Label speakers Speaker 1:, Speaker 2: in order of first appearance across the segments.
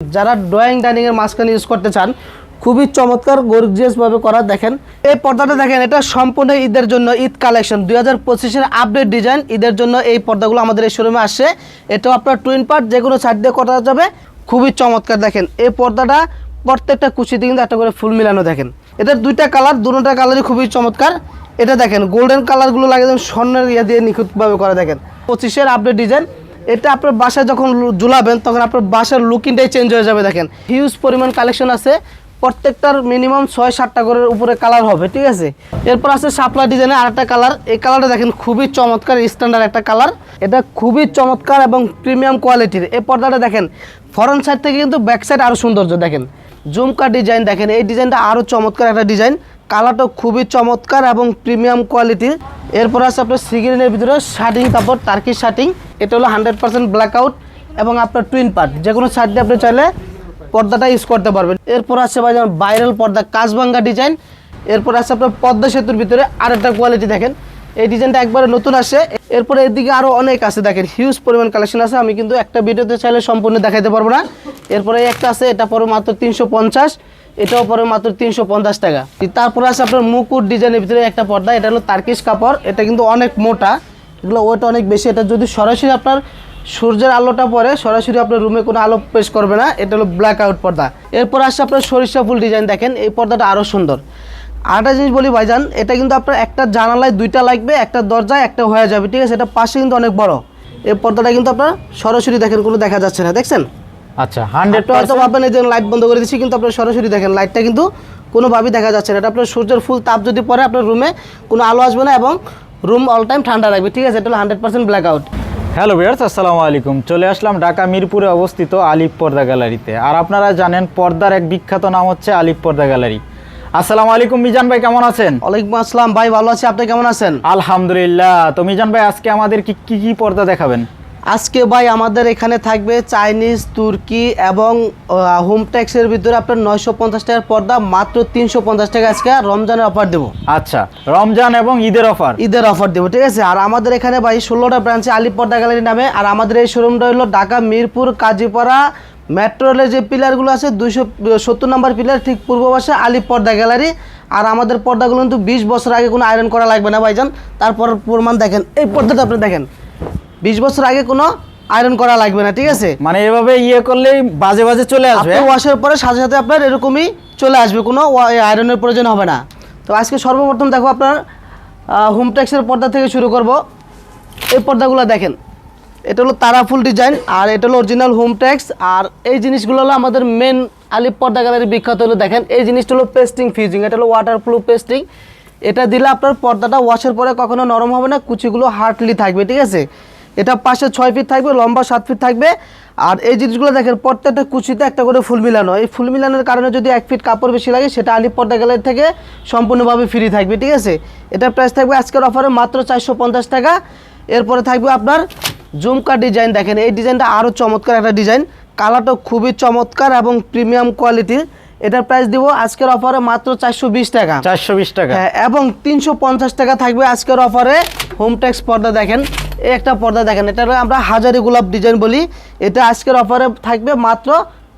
Speaker 1: যারা drawing dining এর মাঝখানে ইউজ করতে চান, খুবই চমৎকার গর্জিয়াস ভাবে করা দেখেন। এই পর্দাটা দেখেন, এটা সম্পূর্ণ ঈদের জন্য ঈদ কালেকশন দুই হাজার পঁচিশের আপডেট ডিজাইন ঈদের জন্য এই পর্দাগুলো আমাদের এই শোরুমে আসে। এটাও আপনার টুইন পার্ট যে কোনো সাইড দিয়ে করা যাবে। খুবই চমৎকার দেখেন, এই পর্দাটা প্রত্যেকটা কুচিতে কিন্তু একটা করে ফুল মিলানো দেখেন। এটার দুইটা কালার দুটোটা কালারই খুবই চমৎকার। এটা দেখেন গোল্ডেন কালারগুলো লাগে যেমন স্বর্ণের ইয়ে দিয়ে নিখুঁতভাবে করা দেখেন। পঁচিশের আপডেট ডিজাইন এটা আপনার বাসায় যখন ঝুলাবেন, তখন আপনার বাসার লুকিংটাই চেঞ্জ হয়ে যাবে, দেখেন। হিউজ পরিমাণ কালেকশন আছে। প্রত্যেকটার মিনিমাম ছয়, সাতটা করে উপরে কালার হবে, ঠিক আছে? এরপর আছে সাপলা ডিজাইনের আরেকটা কালার এই কালারটা দেখেন, খুবই চমৎকার স্ট্যান্ডার্ড একটা কালার এটা খুবই চমৎকার এবং প্রিমিয়াম কোয়ালিটির এই পর্দাটা দেখেন ফরন্ট সাইড থেকে কিন্তু ব্যাক সাইড আরও সৌন্দর্য, দেখেন। জুমকা ডিজাইন দেখেন, এই ডিজাইনটা আরও চমৎকার একটা ডিজাইন কালারটা খুবই চমৎকার এবং প্রিমিয়াম কোয়ালিটির। এরপর আছে আপনার সিগ্রিনের ভিতরে শার্টিং কাপড় টার্কি শার্টিং। এটা হলো হান্ড্রেড পার্সেন্ট ব্ল্যাক আউট এবং আপনার টুইন পার্ট যে কোনো সাইড দিয়ে আপনি চাইলে পর্দাটা ইউজ করতে পারবেন। এরপর আছে ভাই যেমন ভাইরাল পর্দা কাজবাঙ্গা ডিজাইন এরপর আছে আপনার পদ্মা সেতুর ভিতরে আরেকটা কোয়ালিটি দেখেন। এই ডিজাইনটা একবারে নতুন আসে। এরপরে এদিকে আরও অনেক আছে দেখেন। হিউজ পরিমাণ কালেকশন আছে। আমি কিন্তু একটা ভিডিওতে চাইলে সম্পূর্ণ দেখাতে পারব না। এরপরে একটা আছে, এটা পরে মাত্র তিনশো পঞ্চাশ। এটাও পরে মাত্র তিনশো পঞ্চাশ টাকা। তারপরে আছে আপনার মুকুট ডিজাইনের ভিতরে একটা পর্দা, এটা হলো তার্কিশ কাপড়, এটা কিন্তু অনেক মোটা, এগুলো ওয়েট অনেক বেশি। এটা যদি সরাসরি আপনার সূর্যের আলোটা পরে, সরাসরি আপনার রুমে কোনো আলো পেশ করবে না, এটা হলো ব্ল্যাক আউট পর্দা। এরপর আসছে আপনার সরিষা ফুল ডিজাইন দেখেন, এই পর্দাটা আরও সুন্দর। আরেকটা জিনিস বলি ভাইজান, এটা কিন্তু আপনার একটা জানালায় দুইটা লাগবে, একটা দরজায়, একটা হয়ে যাবে, ঠিক আছে? এটা পাশে কিন্তু অনেক বড়। এই পর্দাটা কিন্তু আপনার সরাসরি দেখেন, কোনো দেখা যাচ্ছে না, দেখছেন?
Speaker 2: আচ্ছা হান্ড্রেড
Speaker 1: হয়তো ভাববেন এই যে লাইট বন্ধ করে দিচ্ছি কিন্তু আপনার সরাসরি দেখেন লাইটটা কিন্তু কোনোভাবেই দেখা যাচ্ছে না। এটা আপনার সূর্যের ফুল তাপ যদি পড়ে আপনার রুমে কোনো আলো আসবে না এবং রুম অল টাইম ঠান্ডা রাখবে ঠিক আছে? এটা হলো hundred percent black out
Speaker 2: hello viewers আসসালামু আলাইকুম। চলে আসলাম ঢাকা মিরপুরে অবস্থিত আলিফ পর্দা গ্যালারিতে। আর আপনারা জানেন পর্দার এক বিখ্যাত নাম হচ্ছে আলিফ পর্দা গ্যালারি। আসসালামু আলাইকুম মিজান ভাই কেমন আছেন?
Speaker 1: ওয়ালাইকুম আসসালাম ভাই ভালো আছি। আপনি কেমন আছেন?
Speaker 2: আলহামদুলিল্লাহ। তো মিজান ভাই আজকে আমাদের কি কি পর্দা দেখাবেন?
Speaker 1: আজকে ভাই আমাদের এখানে থাকবে চাইনিজ তুর্কি এবং হোম ট্যাক্সের ভিতরে আপনার নয়শো পঞ্চাশ টাকার পর্দা মাত্র তিনশো পঞ্চাশ টাকা আজকে রমজানের অফার দেবো।
Speaker 2: আচ্ছা রমজান এবং ঈদের অফার
Speaker 1: ঈদের অফার দেবো ঠিক আছে? আর আমাদের এখানে ভাই ষোলোটা ব্রাঞ্চে আলিপ পর্দা গ্যালারি নামে আর আমাদের এই শোরুমটা হলো ঢাকা মিরপুর কাজীপাড়া মেট্রো রেলের যে পিলারগুলো আছে দুইশো সত্তর নম্বর পিলার ঠিক পূর্ব পাশে আলিপ পর্দা গ্যালারি আর আমাদের পর্দাগুলো কিন্তু বিশ বছর আগে কোনো আয়রন করা লাগবে না ভাইজান। তারপর প্রমাণ দেখেন এই পর্দাটা আপনি দেখেন। বিশ বছর আগে কোনো আয়রন করা লাগবে না ঠিক আছে?
Speaker 2: মানে এভাবে ইয়ে করলেই বাজে বাজে চলে আসবে।
Speaker 1: আপনি ওয়াশের পরে সাথে সাথে আপনার এরকমই চলে আসবে কোনো আয়রনের প্রয়োজন হবে না। তো আজকে সর্বপ্রথম দেখো আপনার হোম ট্যাক্সের পর্দা থেকে শুরু করব। এই পর্দাগুলো দেখেন এটা হলো তারাফুল ডিজাইন আর এটা হলো অরিজিনাল হোম ট্যাক্স আর এই জিনিসগুলো হলো আমাদের মেন আলিপ পর্দা গ্যালারি বিখ্যাত হলো দেখেন এই জিনিসটা হলো পেস্টিং ফিউজিং এটা হলো ওয়াটার প্রুফ পেস্টিং এটা দিলে আপনার পর্দাটা ওয়াশের পরে কখনো নরম হবে না কুচিগুলো হার্ডলি থাকবে ঠিক আছে? এটা পাশে ছয় ফিট থাকবে, লম্বা সাত ফিট থাকবে। আর এই জিনিসগুলো দেখেন, প্রত্যেকটা কুচিতে একটা করে ফুল মিলানো। এই ফুল মিলানোর কারণে যদি এক ফিট কাপড় বেশি লাগে, সেটা আলিপ পর্দা গ্যালারি থেকে সম্পূর্ণভাবে ফ্রি থাকবে, ঠিক আছে? এটার প্রাইস থাকবে আজকের অফারে মাত্র চারশো পঞ্চাশ টাকা। এরপরে থাকবে আপনার জুমকা ডিজাইন দেখেন, এই ডিজাইনটা আরও চমৎকার একটা ডিজাইন কালারটা খুবই চমৎকার এবং প্রিমিয়াম কোয়ালিটির এটার প্রাইস দিব আজকের অফারে মাত্র চারশো বিশ টাকা।
Speaker 2: চারশো বিশ টাকা।
Speaker 1: হ্যাঁ এবং তিনশো পঞ্চাশ টাকা থাকবে আজকের অফারে হোম ট্যাক্স পর্দা দেখেন। একটা পর্দা দেখেন এটা আমরা হাজারি গোলাপ ডিজাইন বলি। এটা আজকের অফারে থাকবে মাত্র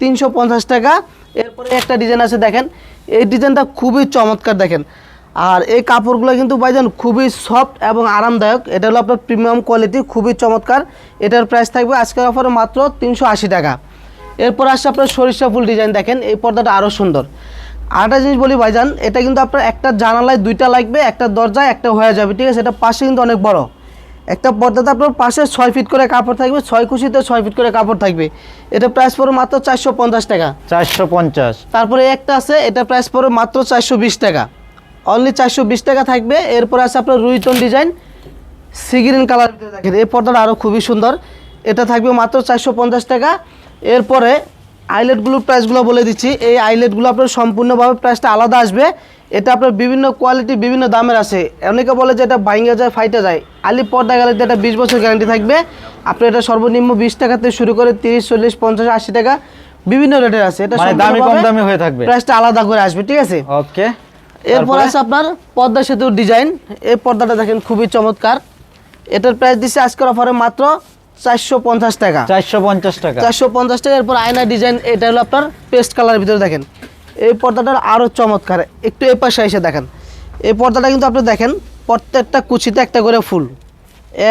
Speaker 1: তিনশো পঞ্চাশ টাকা। এরপরে একটা ডিজাইন আছে দেখেন এই ডিজাইনটা খুবই চমৎকার দেখেন। আর এই কাপড়গুলো কিন্তু ভাইজান খুবই সফট এবং আরামদায়ক। এটা হলো আপনার প্রিমিয়াম কোয়ালিটি খুবই চমৎকার। এটার প্রাইস থাকবে আজকের অফারে মাত্র তিনশো আশি টাকা। এরপর আসছে আপনার সরিষা ফুল ডিজাইন দেখেন এই পর্দাটা আরও সুন্দর। আরেকটা জিনিস বলি ভাইজান এটা কিন্তু আপনার একটা জানালায় দুইটা লাগবে একটা দরজায় একটা হয়ে যাবে ঠিক আছে? এটা পাশে কিন্তু অনেক বড়। একটা পর্দাতে আপনার পাশে ছয় ফিট করে কাপড় থাকবে ছয় কুচিতে ছয় ফিট করে কাপড় থাকবে। এটা প্রাইস পড়বে মাত্র চারশো পঞ্চাশ টাকা।
Speaker 2: চারশো পঞ্চাশ।
Speaker 1: তারপরে একটা আছে এটা প্রাইস পড়বে মাত্র চারশো বিশ টাকা। অনলি চারশো বিশ টাকা থাকবে। এরপর আছে আপনার রুইটন ডিজাইন সিগ্রিন কালার দেখেন এই পর্দাটা আরও খুবই সুন্দর। এটা থাকবে মাত্র চারশো পঞ্চাশ টাকা। এরপরে আইলেটগুলোর প্রাইসগুলো বলে দিচ্ছি। এই আইলেটগুলো আপনার সম্পূর্ণভাবে প্রাইসটা আলাদা আসবে। এটা আপনার বিভিন্ন কোয়ালিটি বিভিন্ন দামের আছে। অনেকে বলে যে এটা বাইঙ্গা যায় ফাইটে যায়। আলি পর্দা গ্যালারিতে এটা বিশ বছর গ্যারান্টি থাকবে। আপনি এটা সর্বনিম্ন বিশ টাকা থেকে শুরু করে তিরিশ চল্লিশ পঞ্চাশ আশি টাকা বিভিন্ন রেটের আছে। এটা
Speaker 2: মানে দামি কম দামি হয়ে থাকবে।
Speaker 1: প্রাইসটা আলাদা করে আসবে ঠিক আছে?
Speaker 2: ওকে
Speaker 1: এরপর আছে আপনার পদ্মা সেতুর ডিজাইন এই পর্দাটা দেখেন খুবই চমৎকার। এটার প্রাইস দিচ্ছে আজকের অফারে মাত্র চারশো পঞ্চাশ টাকা।
Speaker 2: চারশো পঞ্চাশ টাকা।
Speaker 1: চারশো পঞ্চাশ টাকা এরপর আয়না ডিজাইন এটা হলো আপনার পেস্ট কালারের ভিতরে দেখেন। এই পর্দাটার আরও চমৎকার একটু এ পাশে এসে দেখেন। এই পর্দাটা কিন্তু আপনি দেখেন প্রত্যেকটা কুচিতে একটা করে ফুল।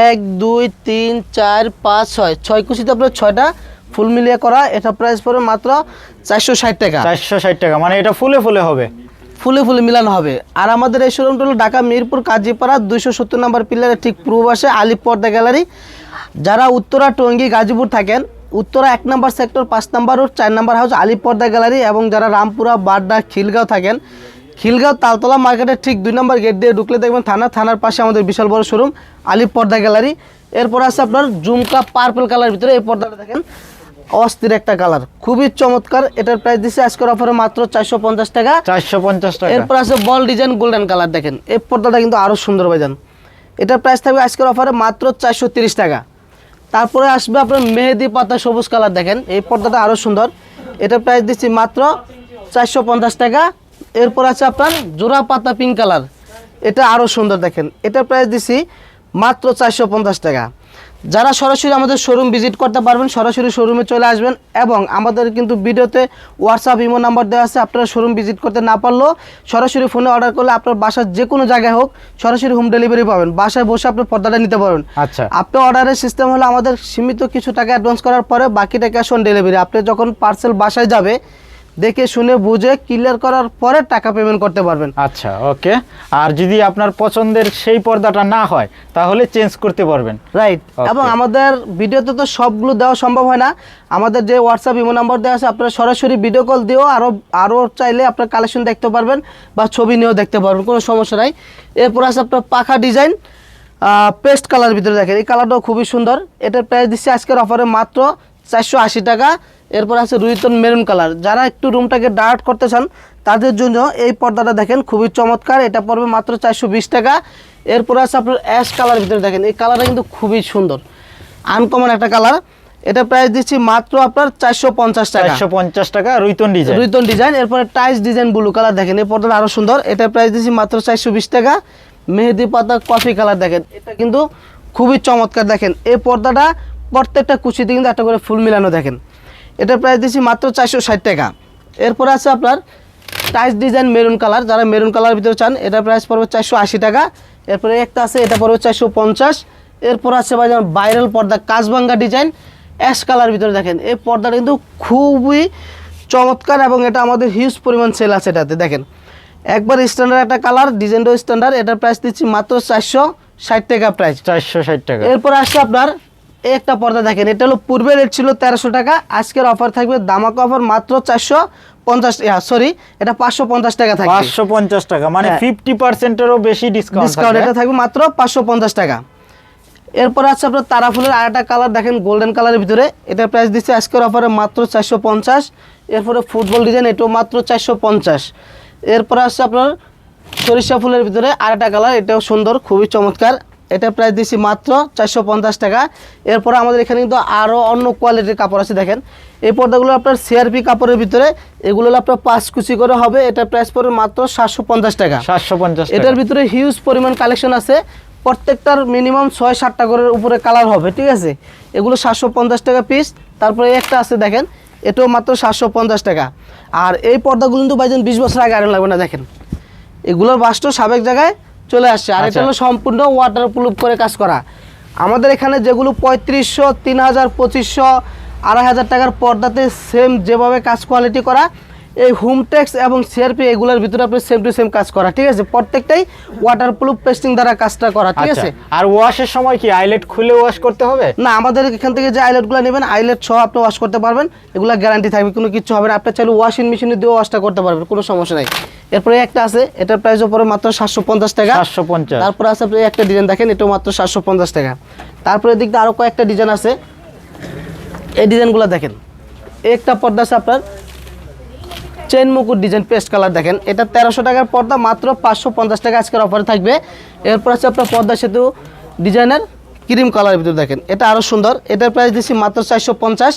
Speaker 1: এক দুই তিন চার পাঁচ ছয়। ছয় কুচিতে আপনার ছয়টা ফুল মিলিয়ে করা এটা প্রাইস পড়বে মাত্র চারশো ষাট টাকা।
Speaker 2: চারশো ষাট টাকা মানে এটা ফুলে ফুলে হবে।
Speaker 1: ফুলে ফুলে মিলানো হবে। আর আমাদের এই শোরুমটা হলো ঢাকা মিরপুর কাজীপাড়া দুইশো সত্তর নম্বর পিলারের ঠিক পূর্ব পাশে আলিপ পর্দা গ্যালারি। যারা উত্তরা টঙ্গী গাজীপুর থাকেন উত্তরা এক নম্বর সেক্টর পাঁচ নম্বর রোড চার নম্বর হাউস আলিপ পর্দা গ্যালারি এবং যারা রামপুরা বাড্ডা খিলগাঁও থাকেন খিলগাঁও তালতলা মার্কেটের ঠিক দুই নম্বর গেট দিয়ে ঢুকলে দেখবেন থানা থানার পাশে আমাদের বিশাল বড় শোরুম আলিপ পর্দা গ্যালারি। এরপর আছে আপনার জুমকা পার্পল কালার ভিতরে এই পর্দাটা দেখেন অস্থির একটা কালার খুবই চমৎকার এটার প্রাইস দিচ্ছে আজকের অফারে মাত্র চারশো পঞ্চাশ টাকা।
Speaker 2: চারশো পঞ্চাশ টাকা।
Speaker 1: এরপর আছে বল ডিজাইন গোল্ডেন কালার দেখেন এই পর্দাটা কিন্তু আরও সুন্দর ভাইজান এটার প্রাইস থাকবে আজকের অফারে মাত্র চারশো তিরিশ টাকা। তারপরে আসবে আপনার মেহেদি পাতা সবুজ কালার দেখেন। এই পর্দাটা আরও সুন্দর। এটা প্রাইস দিচ্ছি মাত্র চারশো পঞ্চাশ টাকা। এরপর আছে আপনার জোড়া পাতা পিঙ্ক কালার এটা আরও সুন্দর দেখেন। এটা প্রাইস দিচ্ছি মাত্র চারশো পঞ্চাশ টাকা। যারা সরাসরি আমাদের শোরুম ভিজিট করতে পারবেন সরাসরি শোরুমে চলে আসবেন এবং আমাদের কিন্তু ভিডিওতে হোয়াটসঅ্যাপ ইমো নাম্বার দেওয়া আছে আপনারা শোরুম ভিজিট করতে না পারলেও সরাসরি ফোনে অর্ডার করলে আপনার বাসার যে কোনো জায়গায় হোক সরাসরি হোম ডেলিভারি পাবেন। বাসায় বসে আপনি পর্দাটা নিতে পারবেন।
Speaker 2: আচ্ছা।
Speaker 1: আপনার অর্ডারের সিস্টেম হলো আমাদের সীমিত কিছু টাকা অ্যাডভান্স করার পরে বাকিটা ক্যাশ অন ডেলিভারি আপনি যখন পার্সেল বাসায় যাবে দেখে শুনে বুঝে ক্লিয়ার করার পরে টাকা পেমেন্ট করতে পারবেন।
Speaker 2: আচ্ছা ওকে আর যদি আপনার পছন্দের সেই পর্দাটা না হয় তাহলে চেঞ্জ করতে পারবেন।
Speaker 1: রাইট এবং আমাদের ভিডিওতে তো সবগুলো দেওয়া সম্ভব হয় না। আমাদের যে হোয়াটসঅ্যাপ ইমো নাম্বার দেওয়া আছে আপনারা সরাসরি ভিডিও কল দিয়েও আরও আরও চাইলে আপনার কালেকশন দেখতে পারবেন বা ছবি নিয়েও দেখতে পারবেন কোনো সমস্যা নাই। এরপর আছে আপনার পাখা ডিজাইন পেস্ট কালার ভিতরে দেখেন এই কালারটাও খুবই সুন্দর। এটার প্রাইস দিচ্ছে আজকের অফারে মাত্র চারশো আশি টাকা। এরপর আছে রুইতন মেরুন কালার। যারা একটু রুমটাকে ডার্ট করতে চান তাদের জন্য এই পর্দাটা দেখেন খুবই চমৎকার। এটা পড়বে মাত্র চারশো বিশ টাকা। এরপর আছে আপনার অ্যাশ কালার ভিতরে দেখেন এই কালারটা কিন্তু খুবই সুন্দর। আনকমন একটা কালার। এটা প্রাইস দিচ্ছি মাত্র আপনার চারশো পঞ্চাশ টাকা।
Speaker 2: চারশো পঞ্চাশ টাকা রুইতন ডিজাইন
Speaker 1: রুইতন ডিজাইন এরপরে টাইস ডিজাইন ব্লু কালার দেখেন এই পর্দাটা আরও সুন্দর। এটা প্রাইস দিচ্ছি মাত্র চারশো বিশ টাকা। মেহেদি পাতা কফি কালার দেখেন এটা কিন্তু খুবই চমৎকার দেখেন। এই পর্দাটা প্রত্যেকটা কুচিতে কিন্তু একটা করে ফুল মিলানো দেখেন। এটা প্রাইস দিচ্ছি মাত্র চারশো ষাট টাকা। এরপর আছে আপনার টাইস ডিজাইন মেরুন কালার যারা মেরুন কালার ভিতরে চান এটা প্রাইস পড়বে চারশো আশি টাকা। এরপরে একটা আছে এটা পড়বে চারশো পঞ্চাশ। এরপর আছে ভাই যেমন ভাইরাল পর্দা কাজবাঙ্গা ডিজাইন অ্যাশ কালার ভিতরে দেখেন। এই পর্দাটা কিন্তু খুবই চমৎকার এবং এটা আমাদের হিউজ পরিমাণ সেল আছে এটাতে দেখেন। একবার স্ট্যান্ডার্ড একটা কালার ডিজাইনটাও স্ট্যান্ডার্ড এটার প্রাইস দিচ্ছি মাত্র চারশো ষাট টাকা প্রাইস
Speaker 2: চারশো ষাট টাকা।
Speaker 1: এরপর আসছে আপনার একটা পর্দা দেখেন এটা হলো পূর্বে রেট ছিল তেরোশো টাকা আজকের অফার থাকবে দামাক অফার মাত্র চারশো পঞ্চাশ সরি এটা পাঁচশো পঞ্চাশ টাকা থাকবে।
Speaker 2: পাঁচশো পঞ্চাশ টাকা মানে
Speaker 1: হ্যাঁ।
Speaker 2: ফিফটি পার্সেন্টেরও বেশি ডিসকাউন্ট
Speaker 1: ডিসকাউন্ট এটা থাকবে মাত্র পাঁচশো পঞ্চাশ টাকা। এরপর আছে আপনার তারা ফুলের আরেকটা কালার দেখেন গোল্ডেন কালারের ভিতরে এটার প্রাইস দিচ্ছে আজকের অফারে মাত্র চারশো পঞ্চাশ এরপরে ফুটবল ডিজাইন এটাও মাত্র চারশো পঞ্চাশ। এরপর আছে আপনার সরিষা ফুলের ভিতরে আরেকটা কালার এটাও সুন্দর খুবই চমৎকার। এটার প্রাইস দিচ্ছি মাত্র চারশো পঞ্চাশ টাকা। এরপরে আমাদের এখানে কিন্তু আরও অন্য কোয়ালিটির কাপড় আছে দেখেন। এই পর্দাগুলো আপনার সিআরপি কাপড়ের ভিতরে এগুলো আপনার পাঁচ কুচি করে হবে এটা প্রাইস পড়বে মাত্র সাতশো পঞ্চাশ টাকা।
Speaker 2: সাতশো পঞ্চাশ
Speaker 1: এটার ভিতরে হিউজ পরিমাণ কালেকশন আছে প্রত্যেকটার মিনিমাম ছয় সাতটা করে উপরে কালার হবে ঠিক আছে? এগুলো সাতশো পঞ্চাশ টাকা পিস তারপরে একটা আছে দেখেন এটাও মাত্র সাতশো পঞ্চাশ টাকা। আর এই পর্দাগুলো কিন্তু বাইজন বিশ বছর আগে আয়রন লাগবে না দেখেন। এগুলোর বাস্ট সাবেক জায়গায় চলে আসছে আর এটা
Speaker 2: আচ্ছা।
Speaker 1: হলো সম্পূর্ণ ওয়াটার প্রুফ করে কাজ করা আমাদের এখানে যেগুলো পঁয়ত্রিশশো তিন হাজার পঁচিশশো আড়াই হাজার টাকার পর্দাতে সেম যেভাবে কাজ কোয়ালিটি করা এই হোমটেক্স এবং সিআরপি এগুলোর ভিতরে আপনি সেম টু সেম কাজ করা ঠিক আছে? প্রত্যেকটাই ওয়াটার প্রুফ পেস্টিং দ্বারা কাজটা করা ঠিক
Speaker 2: আচ্ছা
Speaker 1: আছে?
Speaker 2: আর ওয়াশের সময় কি আইলেট খুলে ওয়াশ করতে হবে?
Speaker 1: না আমাদের এখান থেকে যে আইলেটগুলো নেবেন আইলেট সহ আপনি ওয়াশ করতে পারবেন এগুলো গ্যারান্টি থাকবে কোনো কিছু হবে না। আপনি চাইলে ওয়াশিং মেশিনে দিয়ে ওয়াশটা করতে পারবেন কোনো সমস্যা নাই। এরপরে একটা আছে এটার প্রাইস উপরে মাত্র সাতশো পঞ্চাশ টাকা।
Speaker 2: সাতশো পঞ্চাশ।
Speaker 1: তারপরে আছে আপনি একটা ডিজাইন দেখেন এটাও মাত্র সাতশো পঞ্চাশ টাকা। তারপরে দিক দিয়ে আরও কয়েকটা ডিজাইন আছে। এই ডিজাইনগুলো দেখেন। এই একটা পর্দা আছে আপনার চেন মুকুট ডিজাইন পেস্ট কালার দেখেন। এটা তেরোশো টাকার পর্দা, মাত্র পাঁচশো পঞ্চাশ টাকা আজকের অফারে থাকবে। এরপর আছে আপনার পর্দা সেতু ডিজাইনের ক্রিম কালারের ভিতরে দেখেন। এটা আরও সুন্দর। এটার প্রাইস দিচ্ছি মাত্র চারশো পঞ্চাশ।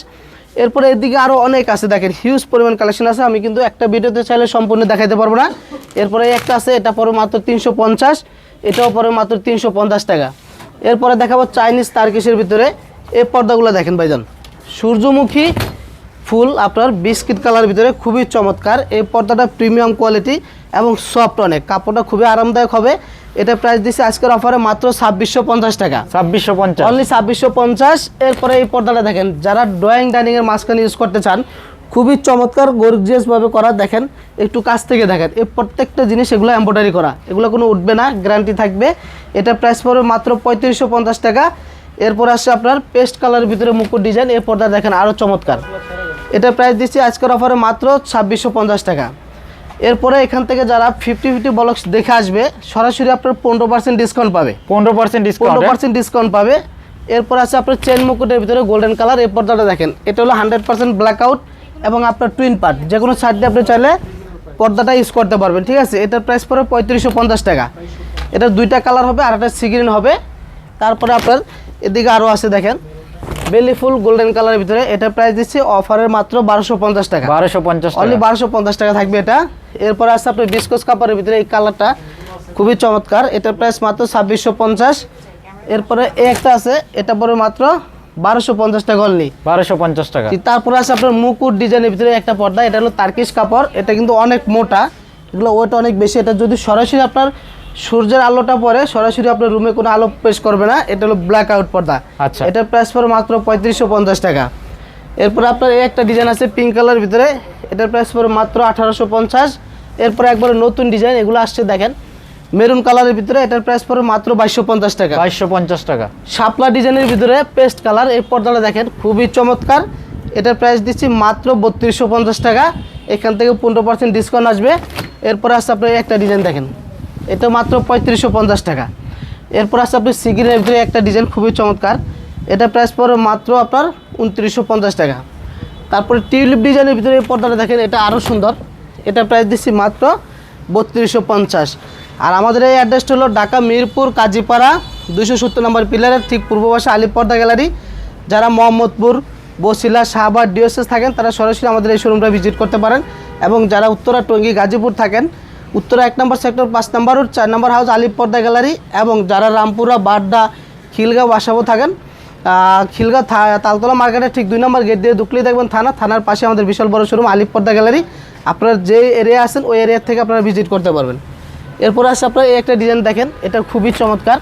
Speaker 1: এরপরে এদিকে আরও অনেক আছে দেখেন। হিউজ পরিমাণ কালেকশন আছে। আমি কিন্তু একটা ভিডিওতে চাইলে সম্পূর্ণ দেখাতে পারব না। এরপরে একটা আছে, এটা পরে মাত্র তিনশো পঞ্চাশ। এটাও পরে মাত্র তিনশো পঞ্চাশ টাকা। এরপরে দেখাবো চাইনিজ তারকিসের ভিতরে। এই পর্দাগুলো দেখেন ভাইজান। সূর্যমুখী ফুল আপনার বিস্কিট কালার ভিতরে খুবই চমৎকার। এই পর্দাটা প্রিমিয়াম কোয়ালিটি এবং সফট অনেক। কাপড়টা খুবই আরামদায়ক হবে। এটা প্রাইস দিচ্ছে আজকের অফারে মাত্র ছাব্বিশশো পঞ্চাশ টাকা।
Speaker 2: ছাব্বিশশো পঞ্চাশ।
Speaker 1: অনলি ছাব্বিশশো পঞ্চাশ। এরপরে এই পর্দাটা দেখেন যারা ড্রয়িং ডাইনিংয়ের মাঝখানে ইউজ করতে চান খুবই চমৎকার গর্জিয়াস ভাবে করা। দেখেন একটু কাছ থেকে দেখেন এই প্রত্যেকটা জিনিস এগুলো এম্ব্রয়ডারি করা। এগুলো কোনো উঠবে না গ্যারান্টি থাকবে। এটা প্রাইস পড়বে মাত্র পঁয়ত্রিশশো পঞ্চাশ টাকা। এরপর আসছে আপনার পেস্ট কালারের ভিতরে মুকুট ডিজাইন এই পর্দা দেখেন আরও চমৎকার। এটা প্রাইস দিচ্ছি আজকের অফারে মাত্র ছাব্বিশশো পঞ্চাশ টাকা। এরপরে এখান থেকে যারা ফিফটি ফিফটি বলক্স দেখে আসবে সরাসরি আপনার পনেরো পার্সেন্ট ডিসকাউন্ট পাবে।
Speaker 2: পনেরো পার্সেন্ট
Speaker 1: পনেরো
Speaker 2: ডিসকাউন্ট
Speaker 1: পার্সেন্ট ডিসকাউন্ট পাবে। এরপর আছে আপনার চেন মুকুটের ভিতরে গোল্ডেন কালার এই পর্দাটা দেখেন। এটা হলো হান্ড্রেড পার্সেন্ট ব্ল্যাক আউট এবং আপনার টুইন পার্ট যে কোনো সাইড দিয়ে আপনি চাইলে পর্দাটা ইউজ করতে পারবেন ঠিক আছে? এটার প্রাইস পড়ে পঁয়ত্রিশশো পঞ্চাশ টাকা। এটার দুইটা কালার হবে আর একটা সিগ্রিন হবে। তারপরে আপনার এদিকে আরও আছে দেখেন। বেলি ফুল গোল্ডেন কালারের ভিতরে এটা প্রাইস দিচ্ছি অফারের মাত্র বারোশো পঞ্চাশ টাকা।
Speaker 2: বারোশো পঞ্চাশ
Speaker 1: অনলি বারোশো পঞ্চাশ টাকা থাকবে এটা। এরপর আছে আপনার বিস্কোস কাপড়ের ভিতরে এই কালারটা। খুবই চমৎকার। এটার প্রাইস মাত্র ছাব্বিশশো পঞ্চাশ। এরপরে এই একটা আছে এটা পরে মাত্র বারোশো পঞ্চাশ টাকা অনলি
Speaker 2: বারোশো পঞ্চাশ টাকা।
Speaker 1: তারপরে আছে আপনার মুকুট ডিজাইনের ভিতরে একটা পর্দা। এটা হলো তার্কিশ কাপড় এটা কিন্তু অনেক মোটা। এগুলো ওয়েট অনেক বেশি। এটা যদি সরাসরি আপনার সূর্যের আলোটা পরে সরাসরি আপনার রুমে কোনো আলো পেশ করবে না। এটা হলো ব্ল্যাক আউট পর্দা।
Speaker 2: আচ্ছা।
Speaker 1: এটার প্রাইস পড়ে মাত্র পঁয়ত্রিশশো পঞ্চাশ টাকা। এরপর আপনার এই একটা ডিজাইন আছে পিঙ্ক কালার ভিতরে। এটার প্রাইস পড়ে মাত্র আঠারোশো পঞ্চাশ। এরপরে একবারে নতুন ডিজাইন এগুলো আসছে দেখেন। মেরুন কালারের ভিতরে এটার প্রাইস পড়ে মাত্র বাইশশো পঞ্চাশ টাকা।
Speaker 2: বাইশশো পঞ্চাশ টাকা।
Speaker 1: শাপলা ডিজাইনের ভিতরে পেস্ট কালার এই পর্দাটা দেখেন খুবই চমৎকার। এটার প্রাইস দিচ্ছি মাত্র বত্রিশশো পঞ্চাশ টাকা। এখান থেকে পনেরো পার্সেন্ট ডিসকাউন্ট আসবে। এরপরে আসছে আপনার একটা ডিজাইন দেখেন। এটা মাত্র পঁয়ত্রিশশো পঞ্চাশ টাকা। এরপর আসছে আপনি সিগিরের ভিতরে একটা ডিজাইন খুবই চমৎকার। এটা প্রাইস পড়ে মাত্র আপনার উনত্রিশশো পঞ্চাশ টাকা। তারপরে টিউলিপ ডিজাইনের ভিতরে এই পর্দাটা দেখেন, এটা আরও সুন্দর। এটা প্রাইস দিচ্ছি মাত্র বত্রিশশো পঞ্চাশ। আর আমাদের এই অ্যাড্রেসটা হলো ঢাকা মিরপুর কাজীপাড়া দুশো সত্তর নম্বর পিলারের ঠিক পূর্ব পাশে আলিপ পর্দা গ্যালারি। যারা মোহাম্মদপুর, বসিলা, শাহবাগ, ডিওসেস থাকেন, তারা সরাসরি আমাদের এই শোরুমটা ভিজিট করতে পারেন। এবং যারা উত্তরা, টঙ্গী, গাজীপুর থাকেন উত্তরা এক নম্বর সেক্টর, পাঁচ নম্বর ও চার নম্বর হাউস আলিপ পর্দা গ্যালারি এবং যারা রামপুরা, বাড্ডা, খিলগাঁও, বাসাবো থাকেন খিলগাঁও থা- তালতলা মার্কেটের ঠিক দুই নম্বর গেট দিয়ে ঢুকলেই দেখবেন থানা। থানার পাশে আমাদের বিশাল বড় শোরুম আলিপ পর্দা গ্যালারি। আপনার যে এরিয়া আছেন, ওই এরিয়া থেকে আপনারা ভিজিট করতে পারবেন। এরপর আসছে আপনার এই একটা ডিজাইন দেখেন, এটা খুবই চমৎকার।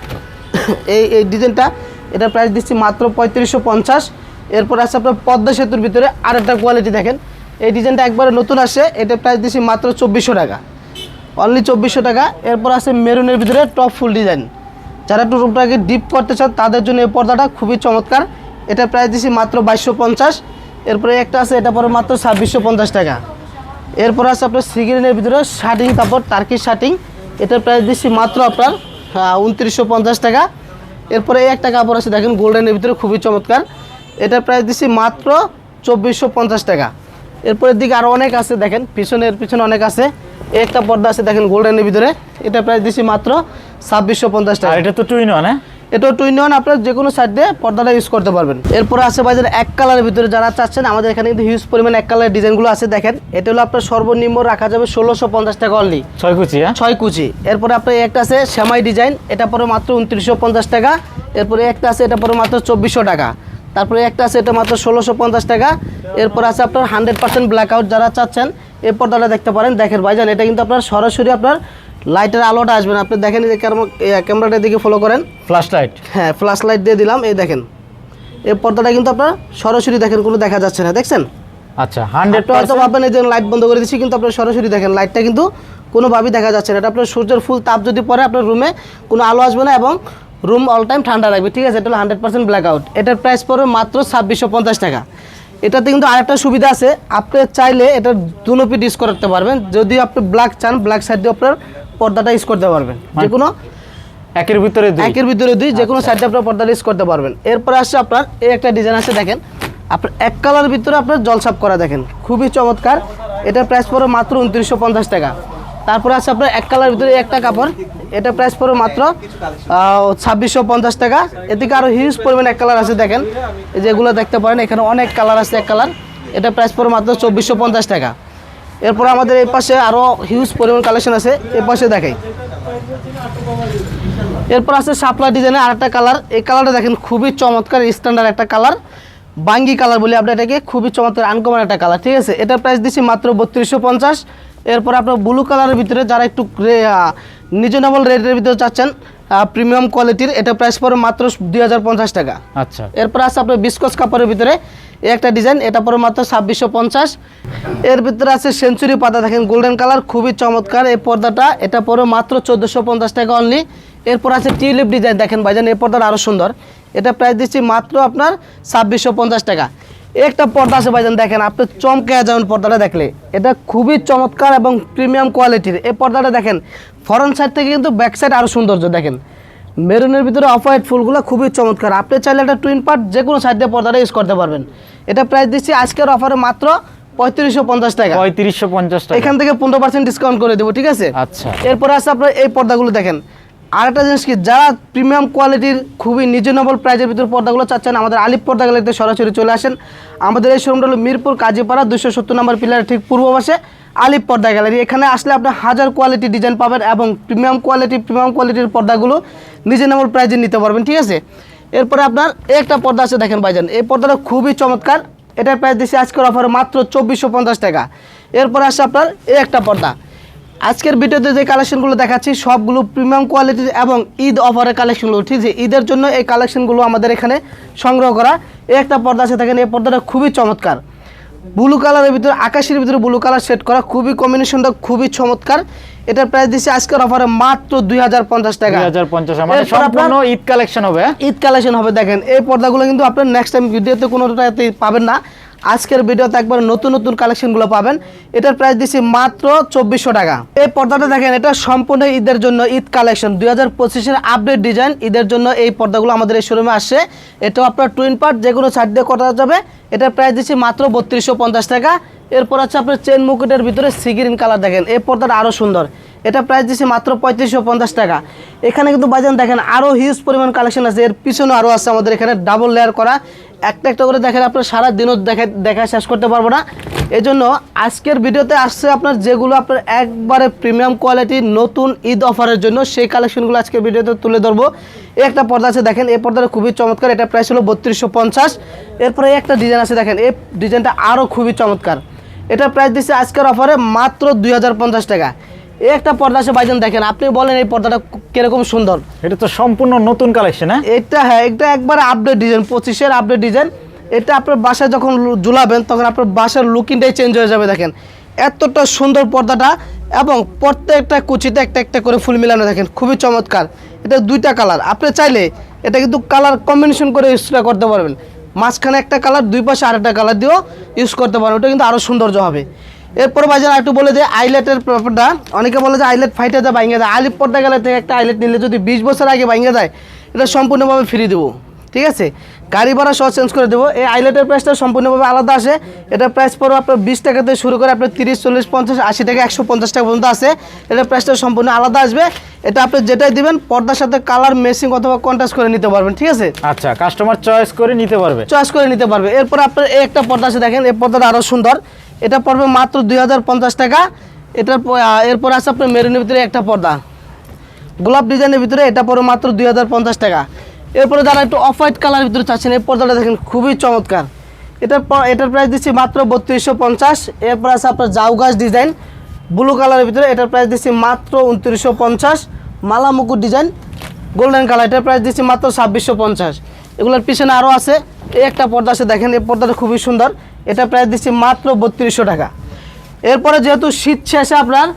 Speaker 1: এই এই ডিজাইনটা এটা প্রাইস দিচ্ছি মাত্র পঁয়ত্রিশশো পঞ্চাশ। এরপর আসছে আপনার পদ্মা সেতুর ভিতরে আরেকটা কোয়ালিটি দেখেন। এই ডিজাইনটা একবারে নতুন আসে, এটা প্রাইস দিচ্ছি মাত্র চব্বিশশো টাকা। অনলি চব্বিশশো টাকা। এরপর আছে মেরুনের ভিতরে টপ ফুল ডিজাইন যারা একটু রূপটাকে ডিপ করতে চান, তাদের জন্য এই পর্দাটা খুবই চমৎকার। এটা প্রাইস দিচ্ছি মাত্র বাইশশো পঞ্চাশ। এরপরে একটা আছে, এটা পরে মাত্র ছাব্বিশশো পঞ্চাশ টাকা। এরপর আছে আপনার সিগ্রিনের ভিতরে শার্টিং কাপড় টার্কি শার্টিং এটার প্রাইস দিচ্ছি মাত্র আপনার উনত্রিশশো পঞ্চাশ টাকা। এরপরে একটা কাপড় আছে, দেখেন গোল্ডেনের ভিতরে খুবই চমৎকার। এটার প্রাইস দিচ্ছি মাত্র চব্বিশশো পঞ্চাশ টাকা। এরপরের দিকে আরও অনেক আছে, দেখেন, পিছনের, পিছনে অনেক আছে। একটা পর্দা আছে দেখেন গোল্ডেনের ভিতরে। এটা প্রাইস দিচ্ছি মাত্র ছাব্বিশশো পঞ্চাশ টাকা।
Speaker 2: এটা তো টুইন ওয়ান হ্যাঁ?
Speaker 1: এটা টু ইন ওয়ান আপনার যে কোনো সাইড দিয়ে পর্দাটা ইউজ করতে পারবেন। এরপরে আছে বাজার এক কালারের ভিতরে যারা চাচ্ছেন আমাদের এখানে কিন্তু হিউজ পরিমাণ এক কালারের ডিজাইনগুলো আছে দেখেন। এটা হলো আপনার সর্বনিম্ন রাখা যাবে ষোলোশো পঞ্চাশ টাকা অনলি
Speaker 2: ছয় কুচি হ্যাঁ?
Speaker 1: ছয় কুচি। এরপরে আপনার একটা আছে শ্যামাই ডিজাইন এটা পরে মাত্র উনত্রিশশো পঞ্চাশ টাকা। এরপরে একটা আছে এটা পরে মাত্র চব্বিশশো টাকা। তারপরে একটা আছে এটা মাত্র ষোলোশো পঞ্চাশ টাকা। এরপর আছে আপনার হান্ড্রেড পার্সেন্ট ব্ল্যাক আউট যারা চাচ্ছেন এই পর্দাটা দেখতে পারেন। দেখেন ভাইজান এটা কিন্তু আপনার সরাসরি আপনার লাইটের আলোটা আসবে না। আপনি দেখেন যে ক্যামেরাটার দিকে ফলো করেন।
Speaker 2: ফ্ল্যাশ লাইট
Speaker 1: হ্যাঁ ফ্ল্যাশ লাইট দিয়ে দিলাম। এই দেখেন এই পর্দাটা কিন্তু আপনার সরাসরি দেখেন কোনো দেখা যাচ্ছে না দেখছেন?
Speaker 2: আচ্ছা হান্ড্রেড
Speaker 1: হয়তো ভাববেন এই যে লাইট বন্ধ করে দিচ্ছি কিন্তু আপনার সরাসরি দেখেন লাইটটা কিন্তু কোনোভাবেই দেখা যাচ্ছে না। এটা আপনার সূর্যের ফুল তাপ যদি পরে আপনার রুমে কোনো আলো আসবে না এবং রুম অল টাইম ঠান্ডা রাখবে ঠিক আছে? এটা হলো হান্ড্রেড পার্সেন্ট ব্ল্যাক আউট এটার প্রাইস পড়বে মাত্র ছাব্বিশশো পঞ্চাশ টাকা। এটাতে কিন্তু আরেকটা সুবিধা আছে। আপনি চাইলে এটা দুনোপি ইউজ করতে পারবেন। যদি আপনি ব্ল্যাক চান ব্ল্যাক সাইড দিয়ে আপনার পর্দাটা ইউজ করতে পারবেন। যে কোনো
Speaker 2: একের ভিতরে দুই।
Speaker 1: একের ভিতরে দুই যে কোনো সাইডে আপনার পর্দা ইউজ করতে পারবেন। এরপরে আসছে আপনার এই একটা ডিজাইন আছে দেখেন। আপনার এক কালার ভিতরে আপনার জলসাপ করা দেখেন। খুবই চমৎকার। এটার প্রাইস পড়বে মাত্র উনত্রিশশো পঞ্চাশ টাকা। তারপরে আছে আপনার এক কালার ভিতরে একটা কাপড়। এটা প্রাইস পড়বে মাত্র ছাব্বিশশো পঞ্চাশ টাকা। এদিকে আরও হিউজ পরিমাণ এক কালার আছে দেখেন। যেগুলো দেখতে পারেন, এখানে অনেক কালার আছে, এক কালার। এটা প্রাইস পড়বে মাত্র চব্বিশশো পঞ্চাশ টাকা। এরপর আমাদের এই পাশে আরও হিউজ পরিমাণ কালেকশন আছে, এই পাশে দেখাই। এরপর আছে শাপলা ডিজাইনের আরেকটা কালার। এই কালারটা দেখেন, খুবই চমৎকার স্ট্যান্ডার্ড একটা কালার। বাঙ্গি কালার বলি আমরা এটাকে, খুবই চমৎকার, আনকমন একটা কালার, ঠিক আছে? এটার প্রাইস দিচ্ছি মাত্র বত্রিশশো পঞ্চাশ। এরপর আপনার ব্লু কালারের ভিতরে যারা একটু রিজনেবল রেটের ভিতরে চাচ্ছেন প্রিমিয়াম কোয়ালিটির এটা প্রাইস পড়ে মাত্র দুই হাজার পঞ্চাশ টাকা।
Speaker 2: আচ্ছা।
Speaker 1: এরপর আছে আপনার বিস্কস কাপড়ের ভিতরে একটা ডিজাইন এটা পরে মাত্র ছাব্বিশশো পঞ্চাশ। এর ভিতরে আছে সেঞ্চুরি পাতা দেখেন গোল্ডেন কালার খুবই চমৎকার। এই পর্দাটা এটা পরে মাত্র চোদ্দোশো পঞ্চাশ টাকা অনলি এরপর আছে টিউলিপ ডিজাইন দেখেন ভাইজান এই পর্দাটা আরও সুন্দর। এটা প্রাইস দিচ্ছি মাত্র আপনার ছাব্বিশশো পঞ্চাশ টাকা। একটা পর্দা আছে ভাইজান দেখেন আপনি চমকে যাবেন পর্দাটা দেখলে। এটা খুবই চমৎকার এবং প্রিমিয়াম কোয়ালিটির এই পর্দাটা দেখেন ফরন্ট সাইড থেকে কিন্তু ব্যাক সাইড আরও সৌন্দর্য দেখেন। মেরুনের ভিতরে অফ হোয়াইট ফুলগুলো খুবই চমৎকার। আপনি চাইলে একটা টুইন পার্ট যে কোনো সাইড দিয়ে পর্দাটা ইউজ করতে পারবেন। এটা প্রাইস দিচ্ছি আজকের অফারে মাত্র পঁয়ত্রিশশো পঞ্চাশ টাকা।
Speaker 2: পঁয়ত্রিশশো পঞ্চাশ টাকা।
Speaker 1: এখান থেকে পনেরো পার্সেন্ট ডিসকাউন্ট করে দেবো ঠিক আছে?
Speaker 2: আচ্ছা।
Speaker 1: এরপরে আছে আপনার এই পর্দাগুলো দেখেন। আরেকটা জিনিস কি, যারা প্রিমিয়াম কোয়ালিটির খুবই রিজনেবল প্রাইজের ভিতর পর্দাগুলো চাচ্ছেন, আমাদের আলিপ পর্দা গ্যালারিতে সরাসরি চলে আসেন। আমাদের এই শোরুমটা হলো মিরপুর কাজীপাড়া দুশো সত্তর নম্বর পিলার ঠিক পূর্ব পাশে আলিপ পর্দা গ্যালারি এখানে আসলে আপনি হাজার কোয়ালিটি ডিজাইন পাবেন এবং প্রিমিয়াম কোয়ালিটি প্রিমিয়াম কোয়ালিটির পর্দাগুলো রিজনেবল প্রাইজে নিতে পারবেন, ঠিক আছে? এরপরে আপনার একটা পর্দা আছে, দেখেন ভাইজান, এই পর্দাটা খুবই চমৎকার। এটার প্রাইস দিচ্ছি আজকের অফারে মাত্র চব্বিশশো টাকা। এরপর আসছে আপনার এই একটা পর্দা। আজকের ভিডিওতে যে কালেকশনগুলো দেখাচ্ছি সবগুলো প্রিমিয়াম কোয়ালিটির এবং ঈদ অফারের কালেকশনগুলো ঠিক আছে ঈদের জন্য এই কালেকশনগুলো আমাদের এখানে সংগ্রহ করা। এই একটা পর্দা আছে দেখেন এই পর্দাটা খুবই চমৎকার। ব্লু কালারের ভিতরে আকাশের ভিতরে ব্লু কালার সেট করা খুবই কম্বিনেশনটা খুবই চমৎকার। এটার প্রাইস দিচ্ছে আজকের অফারে মাত্র দুই হাজার পঞ্চাশ টাকা।
Speaker 2: সম্পূর্ণ ঈদ কালেকশন হবে?
Speaker 1: ঈদ কালেকশন হবে দেখেন। এই পর্দাগুলো কিন্তু আপনার নেক্সট টাইম ভিডিওতে কোনোটাতে পাবেন না। আজকের ভিডিওতে একবার নতুন নতুন কালেকশনগুলো পাবেন। এটার প্রাইস দিচ্ছি মাত্র চব্বিশশো টাকা। এই পর্দাটা দেখেন, এটা সম্পূর্ণ ঈদের জন্য ঈদ কালেকশন দুই হাজার পঁচিশের আপডেট ডিজাইন ঈদের জন্য এই পর্দাগুলো আমাদের এই শোরুমে আসছে এটাও আপনার টুইন পার্ট যে কোনো দিয়ে করা যাবে। এটার প্রাইস দিচ্ছি মাত্র বত্রিশশো পঞ্চাশ টাকা। এরপর আছে আপনার চেন মুকুটের ভিতরে সিগ্রিন কালার দেখেন। এই পর্দাটা আরও সুন্দর। এটা প্রাইস দিচ্ছে মাত্র পঁয়ত্রিশশো পঞ্চাশ টাকা। এখানে কিন্তু বাজান দেখেন আরও হিউজ পরিমাণ কালেকশন আছে। এর পিছনে আরও আছে আমাদের এখানে ডাবল লেয়ার করা। একটা একটা করে দেখেন, আপনার সারা দিনও দেখা দেখা শেষ করতে পারব না। এই জন্য আজকের ভিডিওতে আসছে আপনার যেগুলো আপনার একবারে প্রিমিয়াম কোয়ালিটি নতুন ঈদ অফারের জন্য, সেই কালেকশনগুলো আজকের ভিডিওতে তুলে ধরবো। এই একটা পর্দা আছে, দেখেন, এই পর্দাটা খুবই চমৎকার। এটা প্রাইস হলো বত্রিশশো পঞ্চাশ। এরপরে একটা ডিজাইন আছে, দেখেন, এই ডিজাইনটা আরও খুবই চমৎকার। এটা প্রাইস দিচ্ছে আজকের অফারে মাত্র দুই হাজার পঞ্চাশ টাকা। একটা পর্দা আছে ভাইজান দেখেন আপনি বলেন এই পর্দাটা কীরকম সুন্দর।
Speaker 2: এটা তো সম্পূর্ণ নতুন কালেকশন হ্যাঁ?
Speaker 1: এটা হ্যাঁ এটা একবার আপডেট ডিজাইন পঁচিশের আপডেট ডিজাইন এটা আপনার বাসায় যখন ঝুলাবেন তখন আপনার বাসার লুকিংটাই চেঞ্জ হয়ে যাবে দেখেন। এতটা সুন্দর পর্দাটা এবং প্রত্যেকটা কুচিতে একটা একটা করে ফুল মিলানো দেখেন খুবই চমৎকার। এটা দুইটা কালার আপনি চাইলে এটা কিন্তু কালার কম্বিনেশন করে ইউজ করতে পারবেন। মাঝখানে একটা কালার দুই পাশে আরেকটা কালার দিয়েও ইউজ করতে পারবেন। ওটা কিন্তু আরও সৌন্দর্য হবে। এরপর বাজার একটু বলে যে আইলেটের ব্যাপারটা। অনেকে বলে যে আইলেট ফাইটে যায় ভাঙে যায়। আইলেট পর্দা গেলে থেকে একটা আইলেট নিলে যদি বিশ বছর আগে ভাঙে যায় এটা সম্পূর্ণভাবে ফ্রি দেবো। ঠিক আছে? গাড়ি ভাড়া সহ চেঞ্জ করে দেবো। এই আইলেটের প্রাইসটা সম্পূর্ণভাবে আলাদা আসে। এটা প্রাইস পড়বে আপনার বিশ টাকা থেকে শুরু করে আপনার তিরিশ চল্লিশ পঞ্চাশ আশি টাকা একশো পঞ্চাশ টাকা পর্যন্ত আছে এটার প্রাইসটা সম্পূর্ণ আলাদা আসবে। এটা আপনি যেটাই দিবেন পর্দার সাথে কালার মেসিং অথবা কন্ট্রাস্ট করে নিতে পারবেন। ঠিক আছে?
Speaker 2: আচ্ছা কাস্টমার চয়েস করে নিতে পারবে।
Speaker 1: চয়েস করে নিতে পারবে। এরপর আপনার এই একটা পর্দা আছে দেখেন। এই পর্দাটা আরও সুন্দর। এটা পড়বে মাত্র দুই হাজার পঞ্চাশ টাকা। এটার এরপর আছে আপনার মেরুনের ভিতরে একটা পর্দা। গোলাপ ডিজাইনের ভিতরে এটা পড়বে মাত্র দুই হাজার পঞ্চাশ টাকা। এরপরে যারা একটু অফ হোয়াইট কালারের ভিতরে চাচ্ছেন, এই পর্দাটা দেখেন খুবই চমৎকার। এটার এটার প্রাইস দিচ্ছি মাত্র বত্রিশশো পঞ্চাশ। এরপর আছে আপনার জাউ গাছ ডিজাইন। ব্লু কালারের ভিতরে এটার প্রাইস দিচ্ছি মাত্র উনত্রিশশো পঞ্চাশ। মালা মুকুট ডিজাইন। গোল্ডেন কালার, এটার প্রাইস দিচ্ছি মাত্র ছাব্বিশশো পঞ্চাশ। এগুলোর পিছনে আরও আছে। একটা পর্দা আছে, দেখেন, এই পর্দাটা খুবই সুন্দর। এটা প্রাইস দিচ্ছি মাত্র বত্রিশশো টাকা। এরপরে যেহেতু শীত শেষে আপনার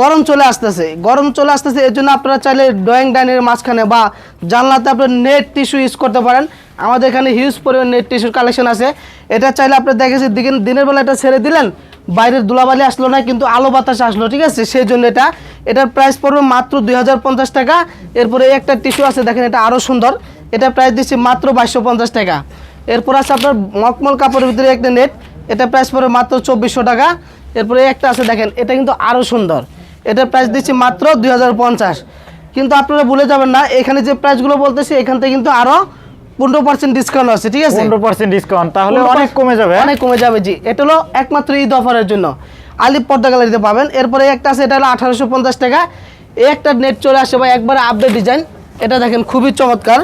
Speaker 1: গরম চলে আসতেছে। গরম চলে আসতেছে, এর জন্য আপনারা চাইলে ড্রয়িং ডাইনের মাঝখানে বা জানলাতে আপনার নেট টিস্যু ইউজ করতে পারেন। আমাদের এখানে হিউজ পরিমাণ নেট টিস্যুর কালেকশন আছে। এটা চাইলে আপনার দেখেছি দিন দিনের বেলা এটা ছেড়ে দিলেন, বাইরের ধুলাবালি আসলো না, কিন্তু আলো বাতাস আসলো, ঠিক আছে? সেই জন্য এটা, এটার প্রাইস পড়বে মাত্র দুই হাজার পঞ্চাশ টাকা। এরপরে একটা টিস্যু আছে, দেখেন, এটা আরও সুন্দর। এটা প্রাইস দিচ্ছি মাত্র বাইশশো পঞ্চাশ টাকা। এরপর আছে আপনার মকমল কাপড়ের ভিতরে একটা নেট এটা প্রাইস পড়বে মাত্র চব্বিশশো টাকা। এরপরে একটা আছে দেখেন এটা কিন্তু আরও সুন্দর। এটার প্রাইস দিচ্ছি মাত্র দুই কিন্তু আপনারা ভুলে যাবেন না এখানে যে প্রাইসগুলো বলতেছি এখান থেকে কিন্তু আরও পনেরো পার্সেন্ট ডিসকাউন্ট আছে ঠিক আছে?
Speaker 2: পনেরো পার্সেন্ট ডিসকাউন্ট তাহলে অনেক কমে যাবে?
Speaker 1: অনেক কমে যাবে জি। এটা হলো একমাত্র ঈদ অফারের জন্য। আলিপ পর্দা গ্যালারিতে পাবেন। এরপরে একটা আছে এটা হলো আঠারোশো পঞ্চাশ টাকা। একটা নেট চলে আসে বা একবার আপডেট ডিজাইন এটা দেখেন খুবই চমৎকার।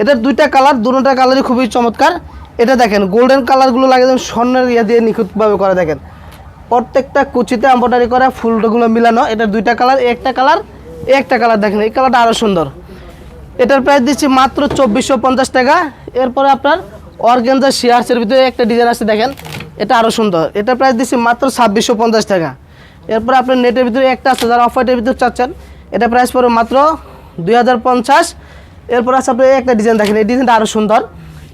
Speaker 1: এটার দুইটা কালার, দুটোটা কালারই খুবই চমৎকার। এটা দেখেন গোল্ডেন কালারগুলো লাগে যেমন স্বর্ণের ইয়ে দিয়ে নিখুঁতভাবে করে দেখেন। প্রত্যেকটা কুচিতে এম্বয়ডারি করা, ফুলগুলো মিলানো এটা দুইটা কালার, একটা কালার একটা কালার দেখেন, এই কালারটা আরও সুন্দর। এটার প্রাইস দিচ্ছি মাত্র চব্বিশশো পঞ্চাশ টাকা। এরপরে আপনার অর্গেনজা শেয়ারসের ভিতরে একটা ডিজাইন আছে দেখেন, এটা আরও সুন্দর। এটার প্রাইস দিচ্ছি মাত্র ছাব্বিশশো পঞ্চাশ টাকা। এরপর আপনার নেটের ভিতরে একটা আছে, যারা অফ হোয়াইটের ভিতরে চাচ্ছেন, এটা প্রাইস পড়বে মাত্র দুই হাজার পঞ্চাশ। এরপর আছে আপনি একটা ডিজাইন দেখেন, এই ডিজাইনটা আরও সুন্দর।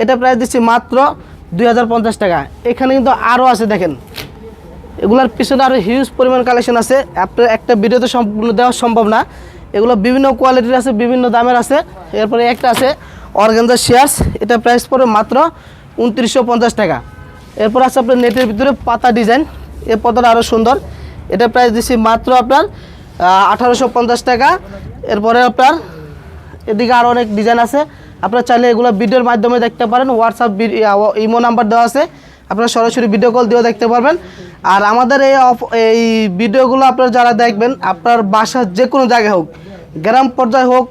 Speaker 1: এটা প্রাইস দিচ্ছি মাত্র দুই হাজার পঞ্চাশ টাকা। এখানে কিন্তু আরও আছে দেখেন। এগুলোর পিছনে আরও হিউজ পরিমাণ কালেকশন আছে। আপনার একটা ভিডিওতে সম্পূর্ণ দেওয়া সম্ভব না। এগুলো বিভিন্ন কোয়ালিটির আছে, বিভিন্ন দামের আছে। এরপরে একটা আছে অর্গানজা শেয়ার্স এটা প্রাইস পড়বে মাত্র উনত্রিশশো টাকা। এরপর আছে আপনার নেটের ভিতরে পাতা ডিজাইন। এই পাতাটা আরও সুন্দর। এটা প্রাইস দিচ্ছি মাত্র আপনার আঠারোশো পঞ্চাশ টাকা। এরপরে আপনার এদিকে আরও অনেক ডিজাইন আছে। আপনারা চাইলে এগুলো ভিডিওর মাধ্যমে দেখতে পারেন হোয়াটসঅ্যাপ ইমো নাম্বার দেওয়া আছে। আপনারা সরাসরি ভিডিও কল দিয়েও দেখতে পারবেন। আর আমাদের এই এই ভিডিওগুলো আপনারা যারা দেখবেন, আপনার বাসার যে কোনো জায়গায় হোক, গ্রাম পর্যায়ে হোক,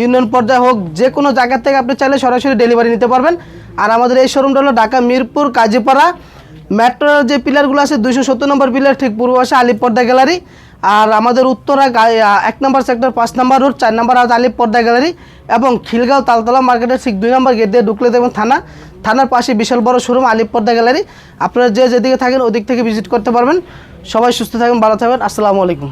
Speaker 1: ইউনিয়ন পর্যায়ে হোক যে কোনো জায়গা থেকে আপনি চাইলে সরাসরি ডেলিভারি নিতে পারবেন। আর আমাদের এই শোরুমটা হলো ঢাকা, মিরপুর, কাজীপাড়া। মেট্রোর যে পিলারগুলো আছে, দুইশো সত্তর নম্বর পিলার ঠিক পূর্ব পাশে আলিপ পর্দা গ্যালারি আর আমাদের উত্তরা এক নম্বর সেক্টর পাঁচ নম্বর রোড চার নম্বর আজ আলিপ পর্দা গ্যালারি এবং খিলগাঁও তালতলা মার্কেটের ঠিক দুই নম্বর গেট দিয়ে ঢুকলে দেখবেন থানা। থানার পাশে বিশাল বড় শোরুম আলিপ পর্দা গ্যালারি আপনারা যে যেদিকে থাকেন ওদিক থেকে ভিজিট করতে পারবেন। সবাই সুস্থ থাকবেন ভালো থাকবেন আসসালামু আলাইকুম।